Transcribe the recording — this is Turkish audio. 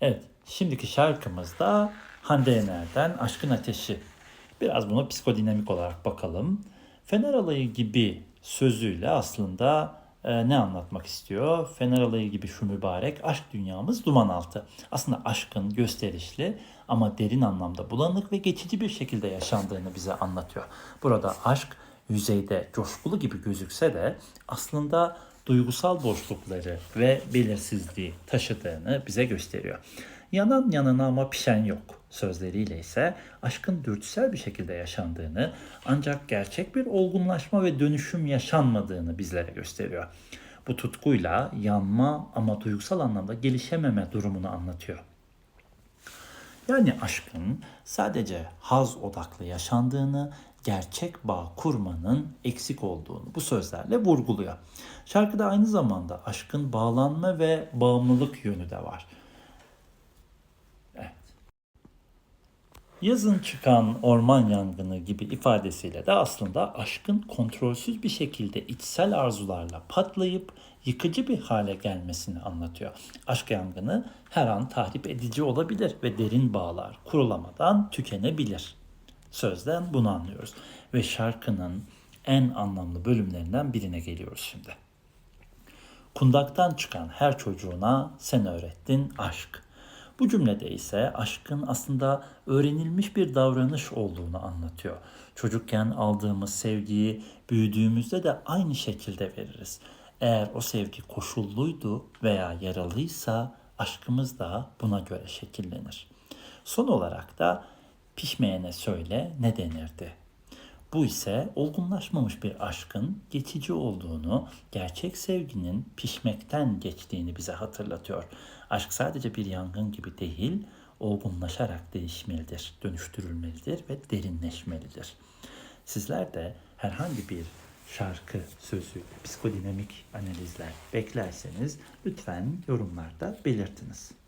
Evet, şimdiki şarkımız da Hande Yener'den Aşkın Ateşi. Biraz buna psikodinamik olarak bakalım. Fener alayı gibi sözüyle aslında e, ne anlatmak istiyor? Fener alayı gibi şu mübarek aşk dünyamız duman altı. Aslında aşkın gösterişli ama derin anlamda bulanık ve geçici bir şekilde yaşandığını bize anlatıyor. Burada aşk yüzeyde coşkulu gibi gözükse de aslında duygusal boşlukları ve belirsizliği taşıdığını bize gösteriyor. Yanan yanına ama pişen yok sözleriyle ise aşkın dürtüsel bir şekilde yaşandığını ancak gerçek bir olgunlaşma ve dönüşüm yaşanmadığını bizlere gösteriyor. Bu tutkuyla yanma ama duygusal anlamda gelişememe durumunu anlatıyor. Yani aşkın sadece haz odaklı yaşandığını, gerçek bağ kurmanın eksik olduğunu bu sözlerle vurguluyor. Şarkıda aynı zamanda aşkın bağlanma ve bağımlılık yönü de var. Yazın çıkan orman yangını gibi ifadesiyle de aslında aşkın kontrolsüz bir şekilde içsel arzularla patlayıp yıkıcı bir hale gelmesini anlatıyor. Aşk yangını her an tahrip edici olabilir ve derin bağlar kurulamadan tükenebilir. Sözden bunu anlıyoruz. Ve şarkının en anlamlı bölümlerinden birine geliyoruz şimdi. Kundaktan çıkan her çocuğuna sen öğrettin aşk. Bu cümlede ise aşkın aslında öğrenilmiş bir davranış olduğunu anlatıyor. Çocukken aldığımız sevgiyi büyüdüğümüzde de aynı şekilde veririz. Eğer o sevgi koşulluydu veya yaralıysa aşkımız da buna göre şekillenir. Son olarak da pişmeyene söyle ne denirdi? Bu ise olgunlaşmamış bir aşkın geçici olduğunu, gerçek sevginin pişmekten geçtiğini bize hatırlatıyor. Aşk sadece bir yangın gibi değil, olgunlaşarak değişmelidir, dönüştürülmelidir ve derinleşmelidir. Sizler de herhangi bir şarkı, sözü, psikodinamik analizler beklerseniz lütfen yorumlarda belirtiniz.